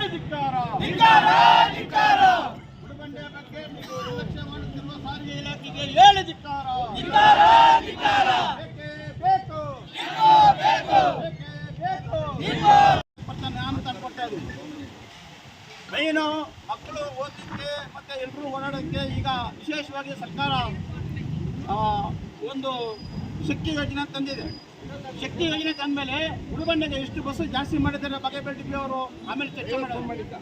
ಹೇಳಿ ಧಿಕ್ಕಾರ. ಗುಡಿಬಂಡೆ ಬಗ್ಗೆ ನೀವು ನಿರ್ಲಕ್ಷ್ಯ ಮಾಡುತ್ತಿರುವ ಸಾರಿಗೆ ಇಲಾಖೆಗೆ ಹೇಳಿ ಧಿಕ್ಕಾರ. ಬೇಕೇ ನಾನು ತಂದ್ಕೊಡ್ತಾ ಇದ್ದೀನಿ ಮೇನು ಮಕ್ಕಳು ಓದಲಿಕ್ಕೆ ಮತ್ತೆ ಎಲ್ಲರೂ ಓಡಾಡೋಕ್ಕೆ ಈಗ ವಿಶೇಷವಾಗಿ ಸರ್ಕಾರ ಒಂದು ಶಕ್ತಿ ಯೋಜನೆ ತಂದಿದೆ. ಶಕ್ತಿ ಯೋಜನೆ ತಂದಮೇಲೆ ಉಡುಬಂಡೆಗೆ ಎಷ್ಟು ಬಸ್ಸು ಜಾಸ್ತಿ ಮಾಡಿದ್ದಾರೆ ಬಾಗೇಪಲ್ಲಿ ಡಿ ಅವರು ಆಮೇಲೆ ಚರ್ಚೆ ಮಾಡಿದ್ದ.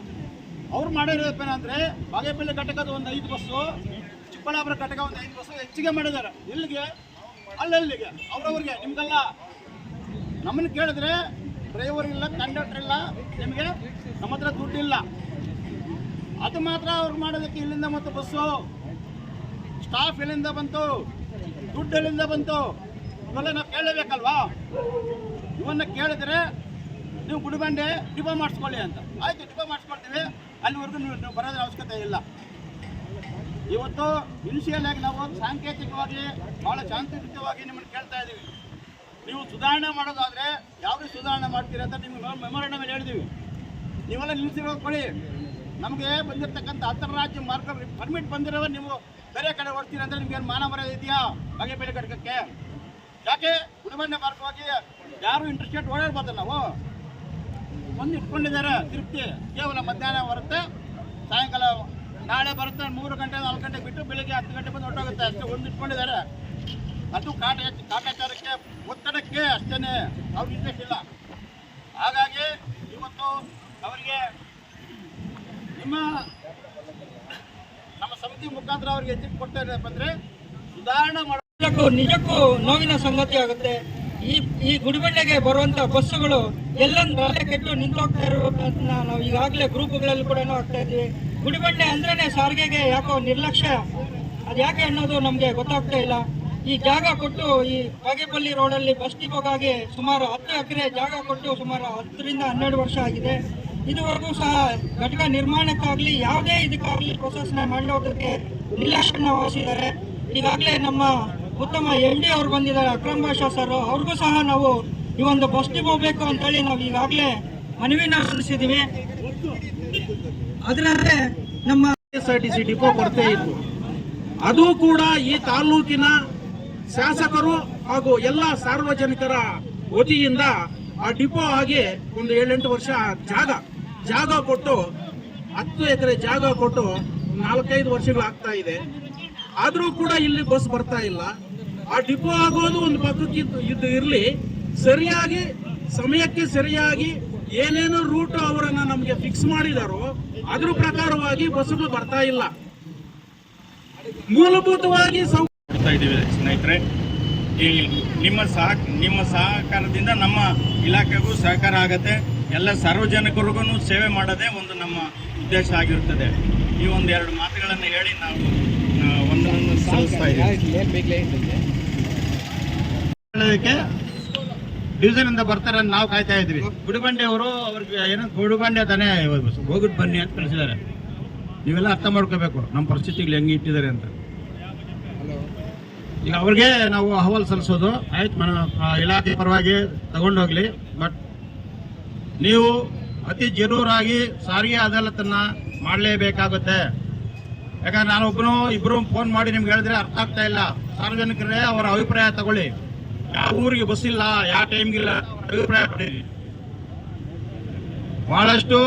ಅವ್ರು ಮಾಡಿರೋದೇನಂದ್ರೆ ಬಾಗೇಪಲ್ಲಿ ಘಟಕದ ಒಂದು ಐದು ಬಸ್ಸು ಚಿಕ್ಕಬಳ್ಳಾಪುರ ಘಟಕ ಒಂದು ಐದು ಬಸ್ಸು ಹೆಚ್ಚಿಗೆ ಮಾಡಿದ್ದಾರೆ. ಎಲ್ಲಿಗೆ ಅಲ್ಲಲ್ಲಿಗೆ ಅವ್ರವ್ರಿಗೆ ನಿಮ್ಗೆಲ್ಲ ನಮ್ಮನ್ನು ಕೇಳಿದ್ರೆ ಡ್ರೈವರ್ ಇಲ್ಲ ಕಂಡಕ್ಟರ್ ಇಲ್ಲ ನಿಮಗೆ ನಮ್ಮ ಹತ್ರ ದುಡ್ಡಿಲ್ಲ ಅದು ಮಾತ್ರ ಅವ್ರು ಮಾಡೋದಕ್ಕೆ ಇಲ್ಲಿಂದ ಮತ್ತು ಬಸ್ಸು ಸ್ಟಾಫ್ ಎಲ್ಲಿಂದ ಬಂತು ದುಡ್ಡು ಎಲ್ಲಿಂದ ಬಂತು? ಇವೆಲ್ಲ ನಾವು ಕೇಳಬೇಕಲ್ವಾ ಇವನ್ನ ಕೇಳಿದ್ರೆ ನೀವು ಗುಡಿಬಂಡೆ ಡಿಪೋ ಮಾಡಿಸ್ಕೊಳ್ಳಿ ಅಂತ. ಆಯ್ತು, ಡಿಪೋ ಮಾಡಿಸ್ಕೊಳ್ತೀವಿ. ಅಲ್ಲಿವರೆಗೂ ನೀವು ನೀವು ಬರೋದ್ರ ಅವಶ್ಯಕತೆ ಇಲ್ಲ. ಇವತ್ತು ಇನಿಷಿಯಲ್ ಆಗಿ ನಾವು ಸಾಂಕೇತಿಕವಾಗಿ ಬಹಳ ಶಾಂತಿಯುತವಾಗಿ ನಿಮ್ಮನ್ನು ಕೇಳ್ತಾ ಇದ್ದೀವಿ. ನೀವು ಸುಧಾರಣೆ ಮಾಡೋದಾದ್ರೆ ಯಾವುದೇ ಸುಧಾರಣೆ ಮಾಡ್ತೀರಿ ಅಂತ ನಿಮ್ಗೆ ಮೇಲೆ ಹೇಳಿದೀವಿ. ನೀವೆಲ್ಲ ನಿಲ್ಲಿಸಿರೋ ಕೊಡಿ. ನಮಗೆ ಬಂದಿರತಕ್ಕಂಥ ಅಂತರ್ರಾಜ್ಯ ಮಾರ್ಗ ಪರ್ಮಿಟ್ ಬಂದಿರೋ ನೀವು ಬೇರೆ ಕಡೆ ಓಡ್ತೀರಿ ಅಂದ್ರೆ ನಿಮ್ಗೆ ಮಾನ ಮರ್ಯಾದೆ ಇದೆಯಾ? ಬಗೆ ಬೇರೆ ಘಟಕಕ್ಕೆ? ಯಾಕೆ ಗುಣಮಾನ್ಯ ಮಾರ್ಗವಾಗಿ ಯಾರು ಇಂಟ್ರೆಸ್ಟೆಡ್ ಓಡಾಡ್ಬಾರ್ದು ನಾವು? ಒಂದು ಇಟ್ಕೊಂಡಿದ್ದಾರೆ, ತೃಪ್ತಿ. ಕೇವಲ ಮಧ್ಯಾಹ್ನ ಬರುತ್ತೆ, ಸಾಯಂಕಾಲ ನಾಳೆ ಬರುತ್ತೆ, ಮೂರು ಗಂಟೆ, ನಾಲ್ಕು ಗಂಟೆ ಬಿಟ್ಟು ಬೆಳಿಗ್ಗೆ ಹತ್ತು ಗಂಟೆ ಬಂದು ಹೊರಟೋಗುತ್ತೆ. ಅಷ್ಟೇ ಒಂದು ಇಟ್ಕೊಂಡಿದ್ದಾರೆ. ಅದು ಕಾಟ ಕಾಟಾಚಾರಕ್ಕೆ, ಒತ್ತಡಕ್ಕೆ ಅಷ್ಟೇ ಅವ್ರಿಗೆ ಇಂಟ್ರೆಸ್ಟ್ ಇಲ್ಲ. ಹಾಗಾಗಿ ಇವತ್ತು ಅವರಿಗೆ ನಿಮ್ಮ ನಮ್ಮ ಸಮಿತಿ ಮುಖಾಂತರ ಅವ್ರಿಗೆ ಎಚ್ಚರಿಕೆ ಕೊಡ್ತಾ ಬಂದ್ರೆ ಸುಧಾರಣೆ ಮಾಡೋ ನಿಜಕ್ಕೂ ನಿಜಕ್ಕೂ ನೋವಿನ ಸಂಗತಿ ಆಗುತ್ತೆ. ಈ ಈ ಗುಡಿಬಂಡೆಗೆ ಬರುವಂತ ಬಸ್ಸುಗಳು ಎಲ್ಲೊಂದು ರಸ್ತೆ ಕೆಟ್ಟು ನಿಂತೋಗ್ತಾ ಇರೋದನ್ನ ನಾವು ಈಗಾಗಲೇ ಗ್ರೂಪ್ಗಳಲ್ಲಿ ಕೂಡ ಆಗ್ತಾ ಇದ್ವಿ. ಗುಡಿಬಂಡೆ ಅಂದ್ರೇನೆ ಸಾರಿಗೆಗೆ ಯಾಕೋ ನಿರ್ಲಕ್ಷ್ಯ? ಅದು ಯಾಕೆ ಅನ್ನೋದು ನಮಗೆ ಗೊತ್ತಾಗ್ತಾ ಇಲ್ಲ. ಈ ಜಾಗ ಕೊಟ್ಟು ಈ ಬಾಗೇಪಲ್ಲಿ ರೋಡಲ್ಲಿ ಬಸ್ ಡಿಪೋಗಾಗಿ ಸುಮಾರು ಹತ್ತು ಎಕರೆ ಜಾಗ ಕೊಟ್ಟು ಸುಮಾರು ಹತ್ತರಿಂದ ಹನ್ನೆರಡು ವರ್ಷ ಆಗಿದೆ. ಇದುವರೆಗೂ ಸಹ ಘಟಕ ನಿರ್ಮಾಣಕ್ಕಾಗಲಿ, ಯಾವುದೇ ಇದಕ್ಕಾಗಲಿ ಪ್ರೊಸೆಸ್ನ ಮಾಡೋದಕ್ಕೆ ನಿರ್ಲಕ್ಷ್ಯನ ವಹಿಸಿದ್ದಾರೆ. ಈಗಾಗಲೇ ನಮ್ಮ ಉತ್ತಮ ಎಂ ಡಿ ಅವರು ಬಂದಿದ್ದಾರೆ, ಅಕ್ರಮ್ ಭಾಷಾ ಸರ್. ಅವ್ರಿಗೂ ಸಹ ನಾವು ಈ ಒಂದು ಬಸ್ ಹೋಗ್ಬೇಕು ಬೇಕು ಅಂತೇಳಿ ನಾವು ಈಗಾಗಲೇ ಮನವಿನ ಸಲ್ಲಿಸಿದ್ದೀವಿ ಅದರಂತೆ ನಮ್ಮ ಸಿ ಡಿಪೋ ಕೊರತೆ ಇತ್ತು. ಅದು ಕೂಡ ಈ ತಾಲೂಕಿನ ಶಾಸಕರು ಹಾಗೂ ಎಲ್ಲ ಸಾರ್ವಜನಿಕರ ವತಿಯಿಂದ ಆ ಡಿಪೋ ಆಗಿ ಒಂದು ಏಳೆಂಟು ವರ್ಷ ಜಾಗ ಜಾಗ ಕೊಟ್ಟು, ಹತ್ತು ಎಕರೆ ಜಾಗ ಕೊಟ್ಟು ನಾಲ್ಕೈದು ವರ್ಷಗಳಾಗ್ತಾ ಇದೆ. ಆದರೂ ಕೂಡ ಇಲ್ಲಿ ಬಸ್ ಬರ್ತಾ ಇಲ್ಲ. ಆ ಡಿಪೋ ಆಗೋದು ಒಂದು ಪದ್ಧತಿ ಇದು ಇರಲಿ ಸರಿಯಾಗಿ ಸಮಯಕ್ಕೆ ಸರಿಯಾಗಿ ಏನೇನು ರೂಟ್ ಅವರನ್ನು ನಮಗೆ ಫಿಕ್ಸ್ ಮಾಡಿದಾರೋ ಅದ್ರ ಪ್ರಕಾರವಾಗಿ ಬಸ್ಸುಗಳು ಬರ್ತಾ ಇಲ್ಲ. ಮೂಲಭೂತವಾಗಿ ಸ್ನೇಹಿತರೆ. ಈ ನಿಮ್ಮ ಸಹ ನಿಮ್ಮ ಸಹಕಾರದಿಂದ ನಮ್ಮ ಇಲಾಖೆಗೂ ಸಹಕಾರ ಆಗತ್ತೆ. ಎಲ್ಲ ಸಾರ್ವಜನಿಕರಿಗೂ ಸೇವೆ ಮಾಡೋದೇ ಒಂದು ನಮ್ಮ ಉದ್ದೇಶ ಆಗಿರುತ್ತದೆ ಈ ಒಂದು ಎರಡು ಮಾತುಗಳನ್ನು ಹೇಳಿ ನಾವು ಆ, ಸಲ್ಲಿಸ್ತಾ ಇದ್ದೀವಿ ಡಿವಿಷನ್ ಇಂದ ಬರ್ತಾರೆ ನಾವು ಕಾಯ್ತಾ ಇದ್ವಿ ಗುಡಿಬಂಡೆ ಅವರು ಅವ್ರಿಗೆ ಏನೋ ಗುಡಿಬಂಡೆ ತಾನೇ ಗೋಗುಡ್ ಬನ್ನಿ ಅಂತ ಕಳಿಸಿದ್ದಾರೆ. ನೀವೆಲ್ಲ ಅರ್ಥ ಮಾಡ್ಕೋಬೇಕು. ನಮ್ಮ ಪರಿಸ್ಥಿತಿಗಳು ಹೆಂಗೆ ಇಟ್ಟಿದ್ದಾರೆ ಅಂತ. ಈಗ ಅವ್ರಿಗೆ ನಾವು ಅಹವಾಲು ಸಲ್ಲಿಸೋದು. ಆಯ್ತು ಮನ ಇಲಾಖೆ ಪರವಾಗಿ ತಗೊಂಡೋಗ್ಲಿ. ಬಟ್ ನೀವು ಅತಿ ಜರೂರಾಗಿ ಸಾರಿಗೆ ಅದಾಲತನ್ನು ಮಾಡಲೇಬೇಕಾಗುತ್ತೆ. ಯಾಕಂದ್ರೆ ನಾನೊಬ್ಬನು ಇಬ್ರು ಫೋನ್ ಮಾಡಿ ನಿಮ್ಗೆ ಹೇಳಿದ್ರೆ ಅರ್ಥ ಆಗ್ತಾ ಇಲ್ಲ. ಸಾರ್ವಜನಿಕರೇ ಅವರ ಅಭಿಪ್ರಾಯ ತಗೊಳ್ಳಿ. ಯಾವ ಊರಿಗೆ ಬಸ್ ಇಲ್ಲ, ಯಾವ ಟೈಮ್ಗಿಲ್ಲ ಅಭಿಪ್ರಾಯ ಪಡೀರಿ ಬಹಳಷ್ಟು